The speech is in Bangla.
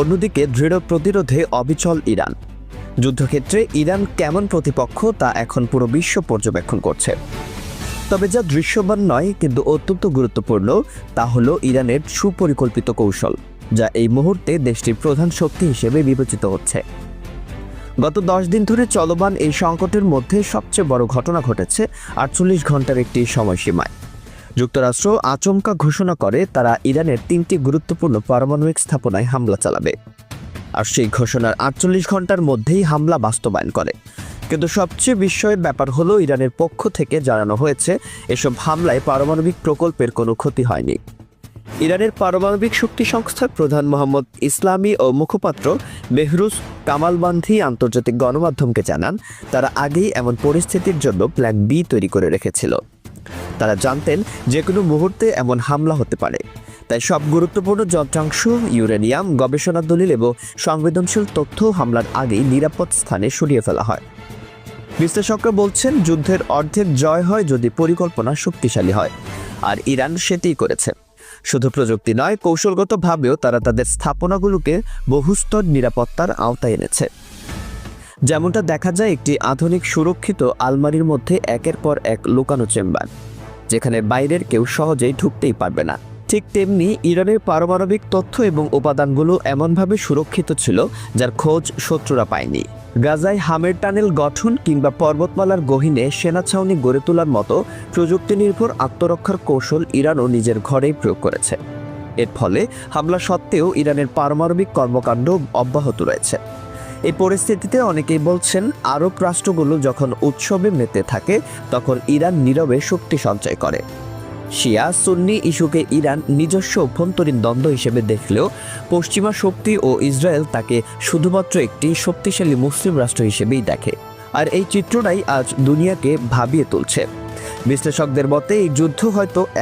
অন্যদিকে দৃঢ় প্রতিরোধে অবিচল ইরান। যুদ্ধক্ষেত্রে ইরান কেমন প্রতিপক্ষ তা এখন পুরো বিশ্ব পর্যবেক্ষণ করছে। তবে যা দৃশ্যমান নয়, কিন্তু অত্যন্ত গুরুত্বপূর্ণ, তা হল ইরানের সুপরিকল্পিত কৌশল, যা এই মুহূর্তে দেশটির প্রধান শক্তি হিসেবে বিবেচিত হচ্ছে। গত দশ দিন ধরে চলমান এই সংকটের মধ্যে সবচেয়ে বড় ঘটনা ঘটেছে আটচল্লিশ ঘণ্টার একটি সময়সীমায়। যুক্তরাষ্ট্র আচমকা ঘোষণা করে তারা ইরানের তিনটি গুরুত্বপূর্ণ পারমাণবিক স্থাপনায় হামলা চালাবে। আর সেই ঘোষণার আটচল্লিশ ঘণ্টার মধ্যেই হামলা বাস্তবায়ন করে। কিন্তু সবচেয়ে বিস্ময়ের ব্যাপার হলো, ইরানের পক্ষ থেকে জানানো হয়েছে, এসব হামলায় পারমাণবিক প্রকল্পের কোনো ক্ষতি হয়নি। ইরানের পারমাণবিক শক্তি সংস্থার প্রধান মোহাম্মদ ইসলামী ও মুখপাত্র মেহরুজ কামালবান্ধি আন্তর্জাতিক গণমাধ্যমকে জানান, তারা আগেই এমন পরিস্থিতির জন্য প্ল্যান বি তৈরি করে রেখেছিল। তারা জানতেন যে কোনো মুহূর্তে এমন হামলা হতে পারে। তাই সব গুরুত্বপূর্ণ যন্ত্রাংশ, ইউরেনিয়াম, গবেষণা দলিল এবং সংবেদনশীল তথ্য হামলার আগেই নিরাপদ স্থানে সরিয়ে ফেলা হয়। বিশ্লেষকরা বলছেন, যুদ্ধের অর্ধেক জয় হয় যদি পরিকল্পনা শক্তিশালী হয়। আর ইরান সেটিই করেছে। শুধু প্রযুক্তি নয়, কৌশলগতভাবেও তারা তাদের স্থাপনাগুলোকে বহুস্তর নিরাপত্তার আওতায় এনেছে। যেমনটা দেখা যায়, একটি আধুনিক সুরক্ষিত আলমারির মধ্যে একের পর এক লুকানো চেম্বার। যেখানে বাইরের কেউ সহজেই ঢুকতেই পারবে না। ঠিক তেমনি ইরানের পারমাণবিক তথ্য এবং উপাদানগুলো এমনভাবে সুরক্ষিত ছিল যার খোঁজ শত্রুরা পায়নি। গাজায় হামের টানেল গঠন কিংবা পর্বতমালার গহীনে সেনা ছাউনি গড়ে তোলার মতো প্রযুক্তি নির্ভর আত্মরক্ষার কৌশল ইরানও নিজের ঘরেই প্রয়োগ করেছে। এর ফলে হামলা সত্ত্বেও ইরানের পারমাণবিক কর্মকাণ্ড অব্যাহত রয়েছে। এই পরিস্থিতিতে অনেকেই বলছেন, আরব রাষ্ট্রগুলো যখন উৎসবে মেতে থাকে, তখন ইরান নীরবে শক্তি সঞ্চয় করে। শিয়া, সুন্নি ইস্যুকে ইরান নিজস্ব অভ্যন্তরীণ দ্বন্দ্ব হিসেবে দেখলেও, পশ্চিমা শক্তি ও ইসরায়েল তাকে শুধুমাত্র একটি শক্তিশালী মুসলিম রাষ্ট্র হিসেবেই দেখে। আর এই চিত্রটাই আজ দুনিয়াকে ভাবিয়ে তুলছে। বিশ্লেষকদের মতে, এই যুদ্ধ হয়তো